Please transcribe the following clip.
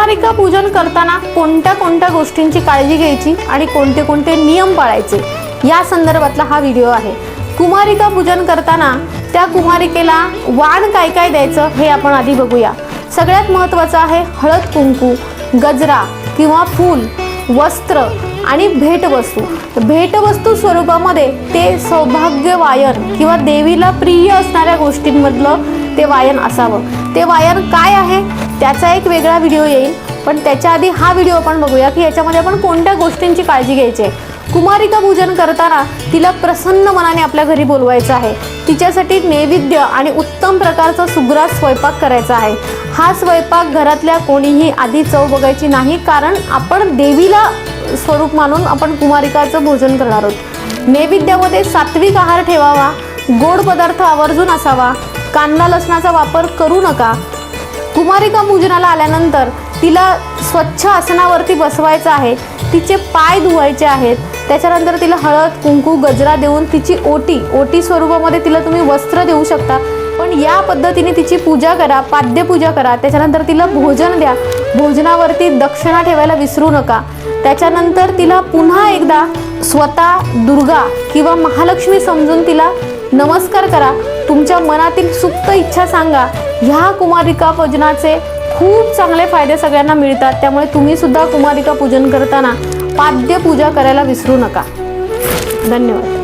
कुमारिका पूजन करताना कोणत्या कोणत्या गोष्टींची काळजी घ्यायची आणि कोणते कोणते नियम पाळायचे? या संदर्भातला हा व्हिडिओ आहे. कुमारिका पूजन करताना त्या कुमारिकेला वाण काय काय द्यायचं हे आपण आधी बघूया. सगळ्यात महत्त्वाचं आहे हळद कुंकू गजरा किंवा फूल वस्त्र आणि भेटवस्तू. भेटवस्तू स्वरूपामध्ये ते सौभाग्य वायन किंवा देवीला प्रिय असणाऱ्या गोष्टींमधलं ते वायन असावं. ते वायन काय आहे? त्याचा एक वेगळा व्हिडिओ येईल. पण त्याच्या आधी हा व्हिडिओ आपण बघूया की याच्यामध्ये आपण कोणत्या गोष्टींची काळजी घ्यायची आहे. कुमारिका पूजन करताना तिला प्रसन्न मनाने आपल्या घरी बोलवायचं आहे. तिच्यासाठी नैवेद्य आणि उत्तम प्रकारचा सुग्रास स्वयंपाक करायचा आहे. हा स्वयंपाक घरातल्या कोणीही आधी चव बघायची नाही कारण आपण देवीला स्वरूप मानून आपण कुमारिकाचं भोजन करणार आहोत. नैवेद्यामध्ये सात्विक आहार ठेवावा गोड पदार्थ आवर्जून असावा कांदा लसणाचा वापर करू नका कुमारिका पूजनाला आल्यानंतर तिला स्वच्छ आसनावरती बसवायचं आहे. तिचे पाय धुवायचे आहेत. त्याच्यानंतर तिला हळद कुंकू गजरा देऊन तिची ओटी ओटी स्वरूपामध्ये तिला तुम्ही वस्त्र देऊ शकता. पण या पद्धतीने तिची पूजा करा पाद्यपूजा करा. त्याच्यानंतर तिला भोजन द्या. भोजनावरती दक्षिणा ठेवायला विसरू नका. त्याच्यानंतर तिला पुन्हा एकदा स्वतः दुर्गा किंवा महालक्ष्मी समजून तिला नमस्कार करा. तुमच्या मनातील सुप्त इच्छा सांगा. ह्या कुमारिका पूजनाचे खूप चांगले फायदे सगळ्यांना मिळतात. त्यामुळे तुम्ही सुद्धा कुमारिका पूजन करताना पाद्य पूजा करायला विसरू नका. धन्यवाद.